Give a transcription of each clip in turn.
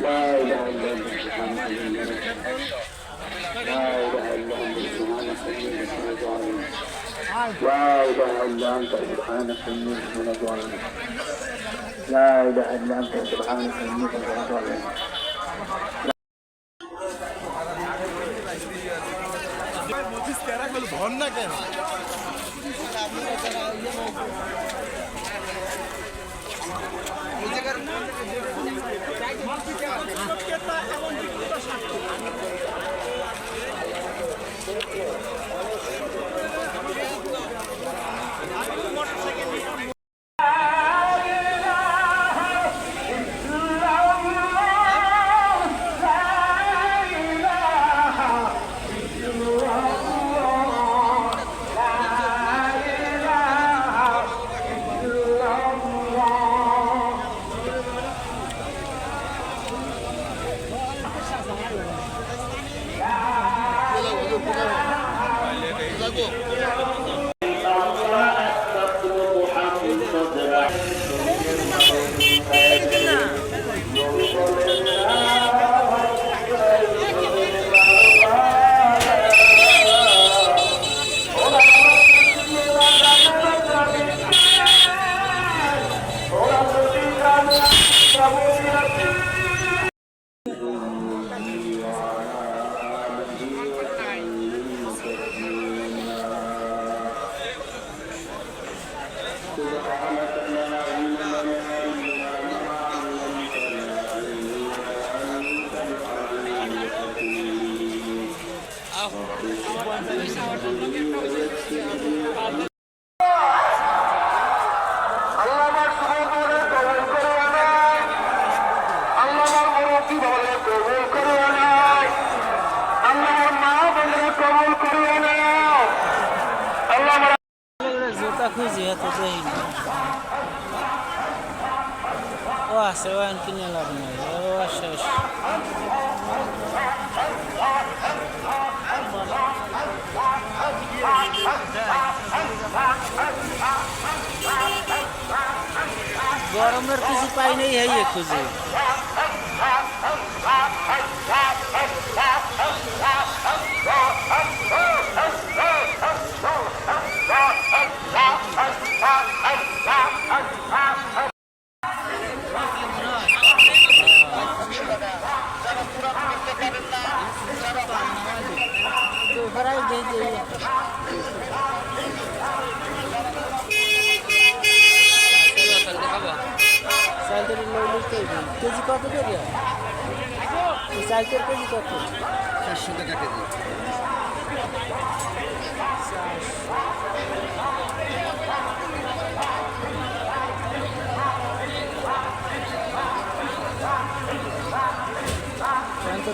لا إله إلا أنت سبحانك إني لا إله إلا أنت سبحانك إني من الظالمين لا إله إلا أنت سبحانك إني من الظالمين لا إله إلا এই জায়গার 过。আছে ও কিনে লাভ নাই ও শেষ গরমের কিছু পাই নাই এই খুঁজে। কেজি কত করে সাইকেল কেজি কত চারশো টাকা কেজি।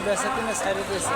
বেচা কিনে সাইডে দিয়েছে।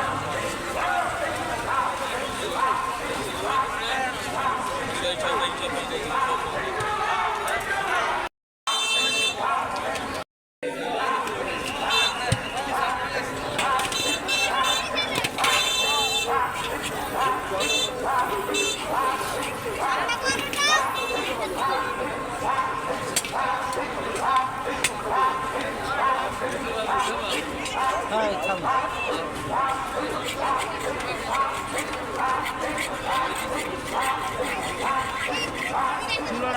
হ্যাঁ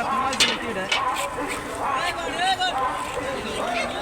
থাম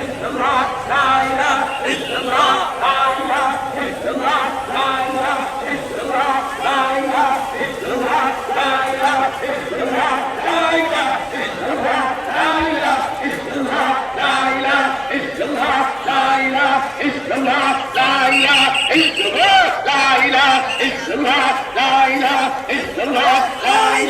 La ilaha illallah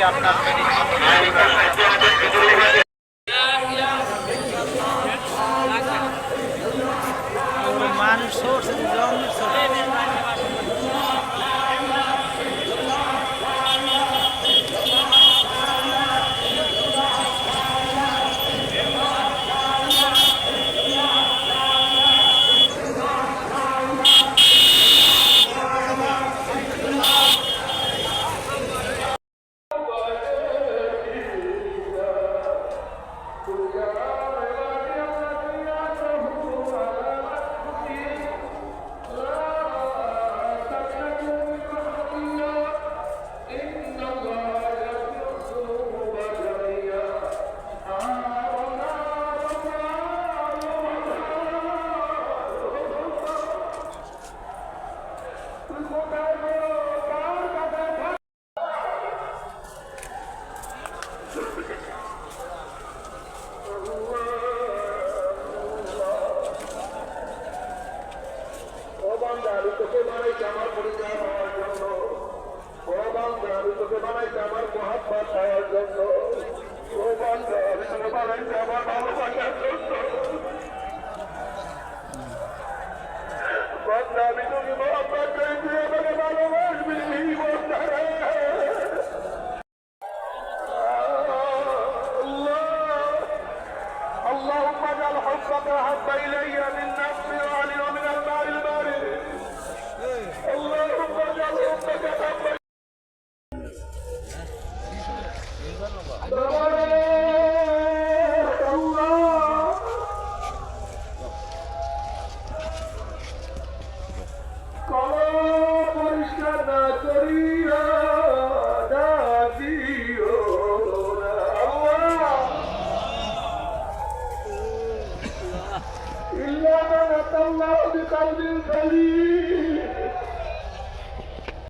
মানুষ তোকে বানাইছি আমার পরিচয় হওয়ার জন্য। ও বান্ধব আমি তোকে বানাইছি আমার মহাত্মা আমার ভালোবাসার জন্য। கல்வி